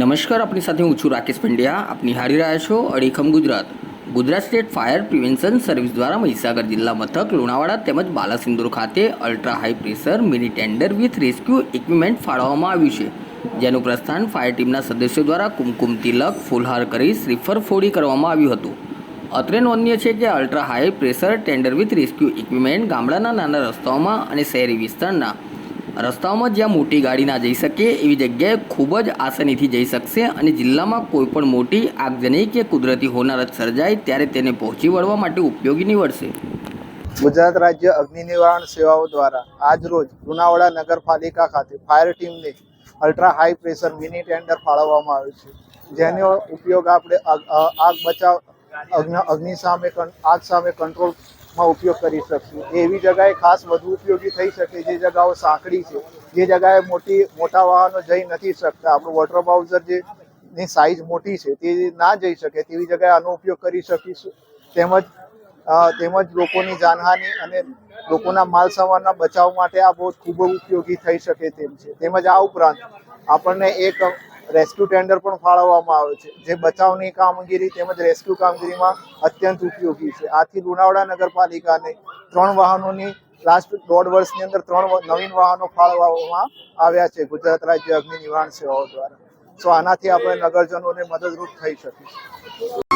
નમસ્કાર, આપની સાથે હું છું રાકેશ પંડ્યા. આપ નિહાળી રહ્યા છો અડીખમ Gujarat. Gujarat state fire prevention service દ્વારા મહીસાગર જિલ્લા મથક, લુણાવાડા તેમજ બાલાસિંદુર ખાતે ultra high pressure mini tender with rescue equipment ફાળવવામાં આવ્યું છે. જેનું પ્રસ્થાન ફાયર ટીમના સદસ્યો દ્વારા કુમકુમ તિલક, ફૂલહાર કરી શ્રીફર ફોડી કરવામાં આવ્યું હતું. અત્રે નોંધનીય છે કે ultra high pressure tender with rescue equipment ગામડાના નાના રસ્તાઓમાં અને શહેરી વિસ્તારના રસ્તાઓમાં જ્યાં મોટી ગાડી ના જઈ શકે, એવી જગ્યાએ ખૂબ જ આસાનીથી જઈ શકશે અને જિલ્લામાં કોઈ પણ મોટી આગજની કે કુદરતી હોનારત સર્જાય, ત્યારે તેને પહોંચી વળવા માટે ઉપયોગી નીવડશે. ગુજરાત રાજ્ય અગ્નિ નિવારણ સેવાઓ દ્વારા આજ રોજ લુણાવાડા નગરપાલિકા ખાતે ફાયર ટીમને ultra high pressure mini tender ફાળવવામાં આવ્યું છે. જેનો ઉપયોગ આપણે આગ બચાવ, અગ્નિ સામે આગ સામે કંટ્રોલમાં ઉપયોગ કરી શકશું. એવી જગાએ ખાસ વધુ ઉપયોગી થઈ શકે જે જગાઓ સાંકડી છે. જે જગાએ મોટી, મોટા વાહનો જઈ નથી શકતા. આપણું વોટર બાઉઝર જે, ની સાઈઝ મોટી છે તે ના જઈ શકે તેવી જગાએ આનો ઉપયોગ કરી શકીશું. તેમજ તેમજ લોકોની જાનહાનિ અને લોકોના માલ સામાનના બચાવ માટે આ બહુ ખૂબ ઉપયોગી થઈ શકે તેમ છે. તેમજ આ ઉપરાંત આપણને એક રેસ્ક્યુ ટેન્ડર પણ ફાળવવામાં આવે છે. જે બચાવની કામગીરી તેમજ રેસ્ક્યુ કામગીરીમાં અત્યંત ઉપયોગી છે. આથી લુણાવાડા નગરપાલિકાને ત્રણ વાહનોની લાસ્ટ દોઢ વર્ષની અંદર ત્રણ નવીન વાહનો ફાળવવામાં આવ્યા છે. ગુજરાત રાજ્ય અગ્નિ નિવારણ સેવાઓ દ્વારા. સો આનાથી આપણે નગરજનોને મદદરૂપ થઈ શકીશું.